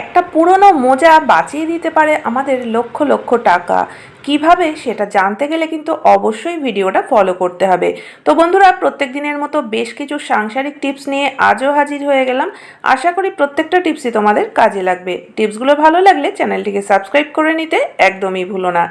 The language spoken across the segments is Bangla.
একটা পুরনো মোজা বাঁচিয়ে দিতে পারে আমাদের লক্ষ লক্ষ টাকা। কীভাবে সেটা জানতে গেলে কিন্তু অবশ্যই ভিডিওটা ফলো করতে হবে। তো বন্ধুরা প্রত্যেক দিনের মতো বেশ কিছু সাংসারিক টিপস নিয়ে আজও হাজির হয়ে গেলাম। আশা করি প্রত্যেকটা টিপসই তোমাদের কাজে লাগবে। টিপসগুলো ভালো লাগলে চ্যানেলটিকে সাবস্ক্রাইব করে নিতে একদমই ভুলো না।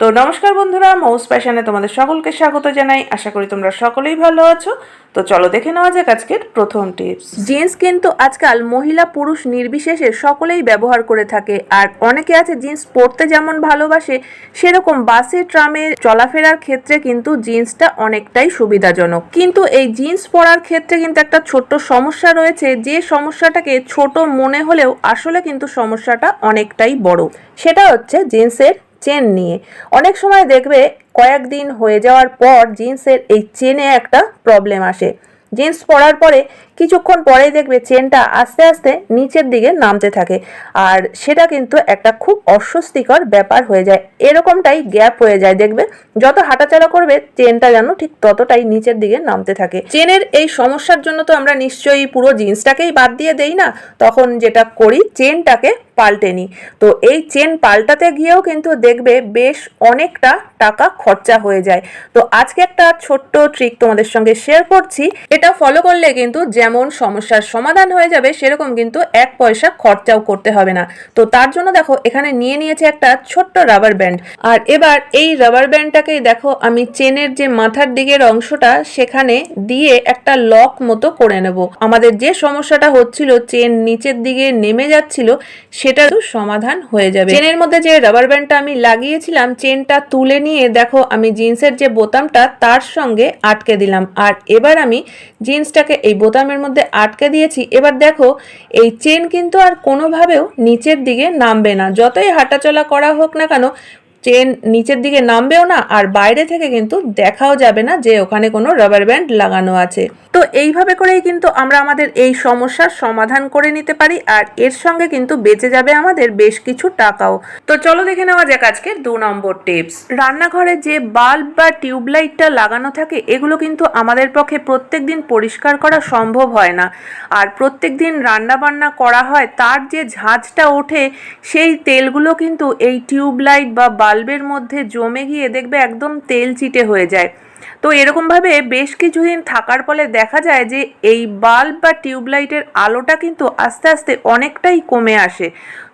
তো নমস্কার বন্ধুরা, মৌস প্যাশনে তোমাদের সকলকে স্বাগত জানাই। আশা করি তোমরা সকলেই ভালো আছো। তো চলো দেখে নেওয়া যাক আজকের প্রথম টিপস। জিন্স কিন্তু আজকাল মহিলা পুরুষ নির্বিশেষে সকলেই ব্যবহার করে থাকে। আর অনেকে আছে, জিন্স পরতে যেমন ভালোবাসে, সেরকম বাসে, ট্রামে চলাফেরার ক্ষেত্রে কিন্তু জিন্সটা অনেকটাই সুবিধাজনক। কিন্তু এই জিন্স পরার ক্ষেত্রে কিন্তু একটা ছোট্ট সমস্যা রয়েছে। যে সমস্যাটাকে ছোট মনে হলেও আসলে কিন্তু সমস্যাটা অনেকটাই বড়। সেটা হচ্ছে জিন্সের চেন নিয়ে। অনেক সময় দেখবে কয়েকদিন হয়ে যাওয়ার পর জিন্সের এই চেনে একটা প্রবলেম আসে। জিন্স পরার পরে কিছুক্ষণ পরেই দেখবে চেনটা আস্তে আস্তে নিচের দিকে নামতে থাকে। আর সেটা কিন্তু একটা খুব অস্বস্তিকর ব্যাপার হয়ে যায়। এরকমটাই গ্যাপ হয়ে যায় দেখবে। যত হাঁটাচলা করবে, চেনটা যেন ঠিক ততটাই নিচের দিকে নামতে থাকে। চেনের এই সমস্যার জন্য তো আমরা নিশ্চয়ই পুরো জিন্সটাকেই বাদ দিয়ে দেই না? তখন যেটা করি, চেনটাকে পাল্টে নিই। তো এই চেন পাল্টাতে গিয়েও কিন্তু দেখবে বেশ অনেকটা টাকা খরচা হয়ে যায়। তো আজকে একটা ছোট্ট ট্রিক তোমাদের সঙ্গে শেয়ার করছি। এটা ফলো করলে কিন্তু যেমন সমস্যার সমাধান হয়ে যাবে, সেরকম কিন্তু এক পয়সা খরচাও করতে হবে না। তো তার জন্য দেখো, এখানে নিয়ে নিয়েছে একটা ছোট্ট রাবার ব্যান্ড আর এবার এই রাবার ব্যান্ডটাকেই দেখো, আমি চেনের যে মাথার দিকের অংশটা, সেখানে দিয়ে একটা লক মতো করে নেব। আমাদের যে সমস্যাটা হচ্ছিল, চেন নিচের দিকে নেমে যাচ্ছিল সেটারও সমাধান হয়ে যাবে। চেনের মধ্যে যে রাবার ব্যান্ডটা আমি লাগিয়েছিলাম, চেনটা তুলে নিয়ে দেখো, আমি জিন্সের যে বোতামটা, তার সঙ্গে আটকে দিলাম। আর এবার আমি জিন্সটাকে এই বোতামের মধ্যে আটকে দিয়েছি। এবার দেখো, এই চেন কিন্তু আর কোনোভাবেও নিচের দিকে নামবে না। যতই হাঁটাচলা করা হোক না কেন চেন নিচের দিকে নামবেও না, আর বাইরে থেকে কিন্তু দেখাও যাবে না যে ওখানে কোনো রাবার ব্যান্ড লাগানো আছে। তো এইভাবে করেই কিন্তু আমরা আমাদের এই সমস্যার সমাধান করে নিতে পারি, আর এর সঙ্গে কিন্তু বেঁচে যাবে আমাদের বেশ কিছু টাকাও। তো চলো দেখে নেওয়া যাক আজকের দু নম্বর টিপস রান্নাঘরে যে বাল্ব বা টিউবলাইটটা লাগানো থাকে, এগুলো কিন্তু আমাদের পক্ষে প্রত্যেক দিন পরিষ্কার করা সম্ভব হয় না। আর প্রত্যেক দিন রান্নাবান্না করা হয়, তার যে ঝাঁঝটা ওঠে, সেই তেলগুলো কিন্তু এই টিউবলাইট বা বাল্বের মধ্যে জমে গিয়ে দেখবে একদম তেল চিটে হয়ে যায়। তো এরকমভাবে বেশ কিছুদিন থাকার ফলে দেখা যায় যে এই বাল্ব বা টিউবলাইটের আলোটা কিন্তু আস্তে আস্তে অনেকটাই কমে আসে।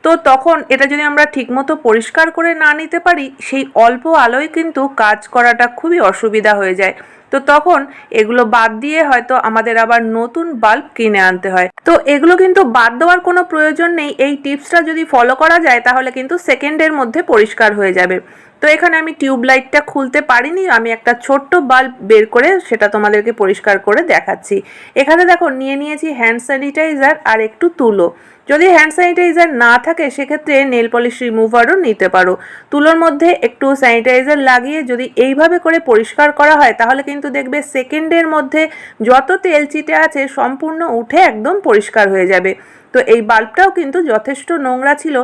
তো তখন এটা যদি আমরা ঠিকমতো পরিষ্কার করে না নিতে পারি, সেই অল্প আলোয় কিন্তু কাজ করাটা খুবই অসুবিধা হয়ে যায়। তো তখন এগুলো বাদ দিয়ে হয়তো আমাদের আবার নতুন বাল্ব কিনে আনতে হয়। তো এগুলো কিন্তু বাদ দেওয়ার কোনো প্রয়োজন নেই। এই টিপসটা যদি ফলো করা যায়, তাহলে কিন্তু সেকেন্ডের মধ্যে পরিষ্কার হয়ে যাবে। তো এখানে আমি টিউব লাইটটা খুলতে পারিনি, আমি একটা ছোট্ট বাল্ব বের করে সেটা তোমাদেরকে পরিষ্কার করে দেখাচ্ছি। এখানে দেখো, নিয়ে নিয়েছি হ্যান্ড স্যানিটাইজার আর একটু তুলো। যদি হ্যান্ড স্যানিটাইজার না থাকে, সেক্ষেত্রে নেল পলিশ রিমুভারও নিতে পারো। তুলোর মধ্যে একটু স্যানিটাইজার লাগিয়ে যদি এইভাবে করে পরিষ্কার করা হয়, তাহলে কিন্তু দেখবে সেকেন্ডের মধ্যে যত তেল চিটে আছে, সম্পূর্ণ উঠে একদম পরিষ্কার হয়ে যাবে। তো এই বাল্বটাও কিন্তু যথেষ্ট নোংরা ছিল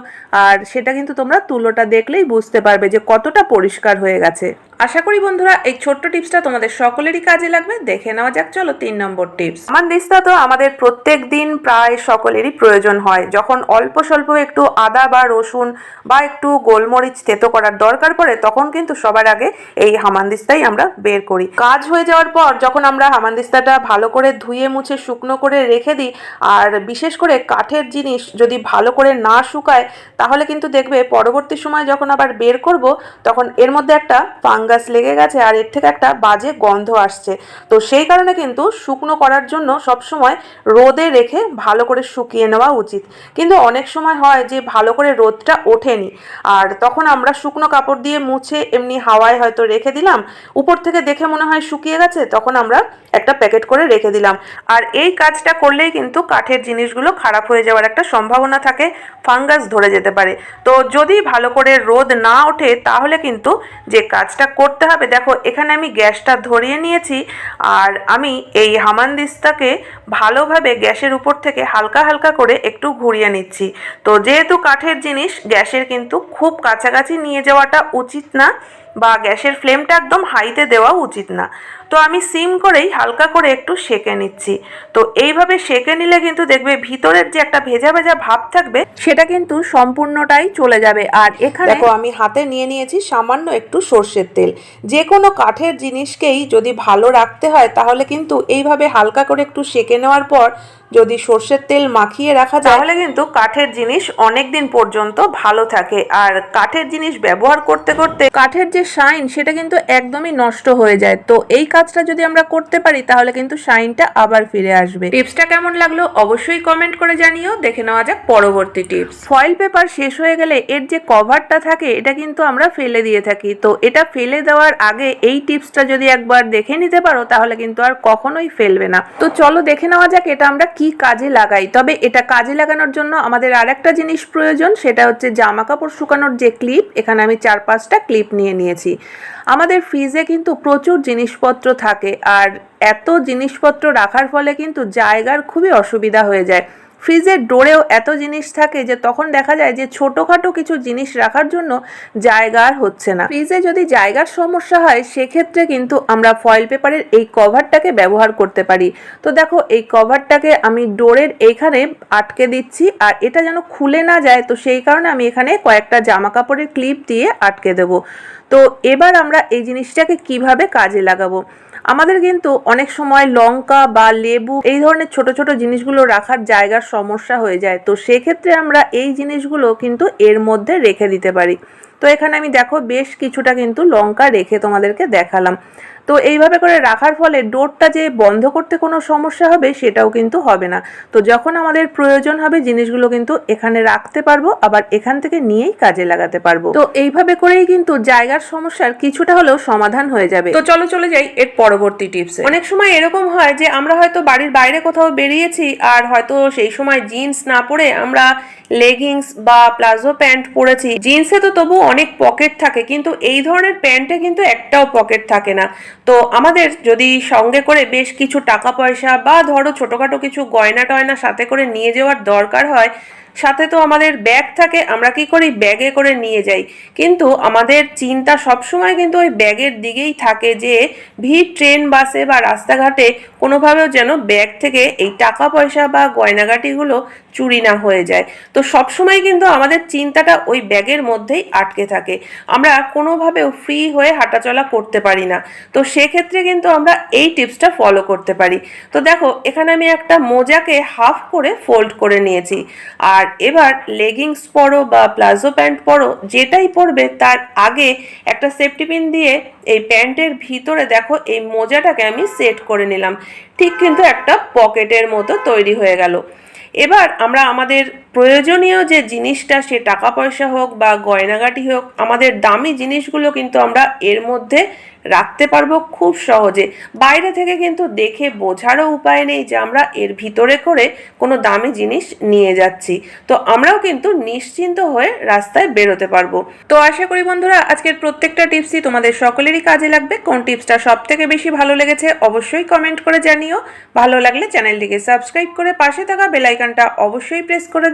আর সেটা কিন্তু তোমরা তুলোটা দেখলেই বুঝতে পারবে যে কতটা পরিষ্কার হয়ে গেছে। আশা করি বন্ধুরা, এই ছোট্ট টিপসটা তোমাদের সকলেরই কাজে লাগবে। দেখে নেওয়া যাক, চলো তিন নম্বর টিপস। আমার দিস্তা তো আমাদের প্রত্যেক দিন প্রায় সকলেরই প্রয়োজন হয়। যখন অল্প স্বল্প একটু আদা বা রসুন বা একটু গোলমরিচ তেতো করার দরকার পড়ে, তখন কিন্তু সবার আগে এই হামানদিস্তাই আমরা বের করি। কাজ হয়ে যাওয়ার পর যখন আমরা হামানদিস্তাটা ভালো করে ধুয়ে মুছে শুকনো করে রেখে দিই, আর বিশেষ করে কাঠের জিনিস যদি ভালো করে না শুকায়, তাহলে কিন্তু দেখবে পরবর্তী সময় যখন আবার বের করব, তখন এর মধ্যে একটা ফাঙ্গাস লেগে গেছে আর এর থেকে একটা বাজে গন্ধ আসছে। তো সেই কারণে কিন্তু শুকনো করার জন্য সবসময় রোদে রেখে ভালো করে শুকিয়ে নেওয়া উচিত। কিন্তু অনেক সময় হয় যে ভালো করে রোদটা ওঠেনি। আর তখন আমরা শুকনো কাপড় দিয়ে মুছে এমনি হাওয়ায় হয়তো রেখে দিলাম। উপর থেকে দেখে মনে হয় শুকিয়ে গেছে, তখন আমরা একটা প্যাকেট করে রেখে দিলাম। আর এই কাজটা করলেই কিন্তু কাঠের জিনিসগুলো খারাপ হয়ে যাওয়ার একটা সম্ভাবনা থাকে, ফাঙ্গাস ধরে যেতে পারে। তো যদি ভালো করে রোদ না ওঠে, তাহলে কিন্তু যে কাজটা করতে হবে, দেখো এখানে আমি গ্যাসটা ধরিয়ে নিয়েছি, আর আমি এই হামানদিস্তাকে ভালোভাবে গ্যাসের উপর থেকে হালকা হালকা করে একটু ঘুরিয়ে নিচ্ছি। তো যেহেতু কাঠের জিনিস, গ্যাসের কিন্তু খুব কাছাকাছি নিয়ে যাওয়াটা উচিত না বা গ্যাসের ফ্লেমটা একদম হাইতে দেওয়া উচিত না। তো আমি সিম করেই হালকা করে একটু সেকে নিচ্ছি। তো এইভাবে সেকে নিলে কিন্তু দেখবে ভিতরের যে একটা ভেজা ভেজা ভাব থাকবে, সেটা কিন্তু সম্পূর্ণটাই চলে যাবে। আর এখানে দেখো, আমি হাতে নিয়ে নিয়েছি সামান্য একটু সর্ষের তেল। যে কোনো কাঠের জিনিসকেই যদি ভালো রাখতে হয়, তাহলে কিন্তু এইভাবে হালকা করে একটু সেকে নেওয়ার পর যদি সর্ষের তেল মাখিয়ে রাখা যায় তাহলে কিন্তু কাঠের জিনিস অনেক দিন পর্যন্ত ভালো থাকে। আর কাঠের জিনিস ব্যবহার করতে করতে কাঠের যে শাইন, সেটা কিন্তু একদমই নষ্ট হয়ে যায়। তো এই কাজটা যদি আমরা করতে পারি, তাহলে কিন্তু শাইনটা আবার ফিরে আসবে। টিপসটা কেমন লাগল অবশ্যই কমেন্ট করে জানিও। দেখে নেওয়া যাক পরবর্তী টিপস। ফয়েল পেপার শেষ হয়ে গেলে এর যে কভারটা থাকে, এটা কিন্তু আমরা ফেলে দিয়ে থাকি। তো এটা ফেলে দেওয়ার আগে এই টিপসটা যদি একবার দেখে নিতে পারো, তাহলে কিন্তু আর কখনোই ফেলবে না। তো চলো দেখে নেওয়া যাক এটা আমরা কাজে লাগাই? তবে এটা কাজে লাগানোর জন্য আমাদের আর একটা জিনিস প্রয়োজন, সেটা হচ্ছে জামা কাপড় শুকানোর যে ক্লিপ, এখানে আমি চার পাঁচটা ক্লিপ নিয়ে নিয়েছি। আমাদের ফ্রিজে কিন্তু প্রচুর জিনিসপত্র থাকে, আর এত জিনিসপত্র রাখার ফলে কিন্তু জায়গার খুবই অসুবিধা হয়ে যায়। ফ্রিজের ডোরেও এত জিনিস থাকে যে তখন দেখা যায় যে ছোটোখাটো কিছু জিনিস রাখার জন্য জায়গা আর হচ্ছে না। ফ্রিজে যদি জায়গার সমস্যা হয়, সেক্ষেত্রে কিন্তু আমরা ফয়েল পেপারের এই কভারটাকে ব্যবহার করতে পারি। তো দেখো, এই কভারটাকে আমি ডোরের এইখানে আটকে দিচ্ছি আর এটা যেন খুলে না যায়, তো সেই কারণে আমি এখানে কয়েকটা জামা কাপড়ের ক্লিপ দিয়ে আটকে দেবো। তো এবার আমরা এই জিনিসটাকে কীভাবে কাজে লাগাবো? আমাদের কিন্তু অনেক সময় লঙ্কা বা লেবু এই ধরনের ছোট ছোট জিনিসগুলো রাখার জায়গার সমস্যা হয়ে যায়। তো সেক্ষেত্রে আমরা এই জিনিসগুলো কিন্তু এর মধ্যে রেখে দিতে পারি। তো এখানে আমি দেখো বেশ কিছুটা কিন্তু লঙ্কা রেখে তোমাদেরকে দেখালাম। তো এইভাবে করে রাখার ফলে ডোরটা যে বন্ধ করতে কোনো সমস্যা হবে সেটাও কিন্তু হবে না। তো যখন আমাদের প্রয়োজন হবে জিনিসগুলো কিন্তু এখানে রাখতে পারব, আবার এখান থেকে নিয়েই কাজে লাগাতে পারব। তো এইভাবে করেই কিন্তু জায়গার সমস্যার কিছুটা হলেও সমাধান হয়ে যাবে। তো চলো চলে যাই এর পরবর্তী টিপস। অনেক সময় এরকম হয় যে আমরা হয়তো বাড়ির বাইরে কোথাও বেরিয়েছি আর হয়তো সেই সময় জিন্স না পরে আমরা লেগিংস বা প্লাজো প্যান্ট পরেছি। জিন্সে তো তবু অনেক পকেট থাকে, কিন্তু এই ধরনের প্যান্টে কিন্তু একটাও পকেট থাকে না। তো আমাদের যদি সঙ্গে করে বেশ কিছু টাকা পয়সা বা ধরো ছোটোখাটো কিছু গয়না টয়না সাথে করে নিয়ে যাওয়ার দরকার হয় সাথে তো আমাদের ব্যাগ থাকে, আমরা কি করি? ব্যাগে করে নিয়ে যাই। কিন্তু আমাদের চিন্তা সবসময় কিন্তু ওই ব্যাগের দিকেই থাকে যে, ভিড় ট্রেন বাসে বা রাস্তাঘাটে কোনোভাবেও যেন ব্যাগ থেকে এই টাকা পয়সা বা গয়নাগাটিগুলো চুরি না হয়ে যায়। তো সবসময় কিন্তু আমাদের চিন্তাটা ওই ব্যাগের মধ্যেই আটকে থাকে। আমরা কোনোভাবেও ফ্রি হয়ে হাঁটাচলা করতে পারি না। তো সেক্ষেত্রে কিন্তু আমরা এই টিপসটা ফলো করতে পারি। তো দেখো, এখানে আমি একটা মোজাকে হাফ করে ফোল্ড করে নিয়েছি। আর এবার লেগিংস পরো বা প্লাজো প্যান্ট পরো, যেটাই পরবে তার আগে একটা সেফটি পিন দিয়ে এই প্যান্টের ভিতরে দেখো এই মোজাটাকে আমি সেট করে নিলাম। ঠিক কিন্তু একটা পকেটের মতো তৈরি হয়ে গেল। এবার আমরা আমাদের প্রয়োজনীয় যে জিনিসটা, সে টাকা পয়সা হোক বা গয়নাগাটি হোক, আমাদের দামি জিনিসগুলো কিন্তু আমরা এর মধ্যে রাখতে পারব খুব সহজে। বাইরে থেকে কিন্তু দেখে বোঝারও উপায় নেই যে আমরা এর ভিতরে করে কোনো দামি জিনিস নিয়ে যাচ্ছি। তো আমরাও কিন্তু নিশ্চিন্ত হয়ে রাস্তায় বেরোতে পারব। তো আশা করি বন্ধুরা, আজকের প্রত্যেকটা টিপসই তোমাদের সকলেরই কাজে লাগবে। কোন টিপসটা সব থেকে বেশি ভালো লেগেছে অবশ্যই কমেন্ট করে জানিও। ভালো লাগলে চ্যানেলটিকে সাবস্ক্রাইব করে পাশে থাকা বেলাইকানটা অবশ্যই প্রেস করে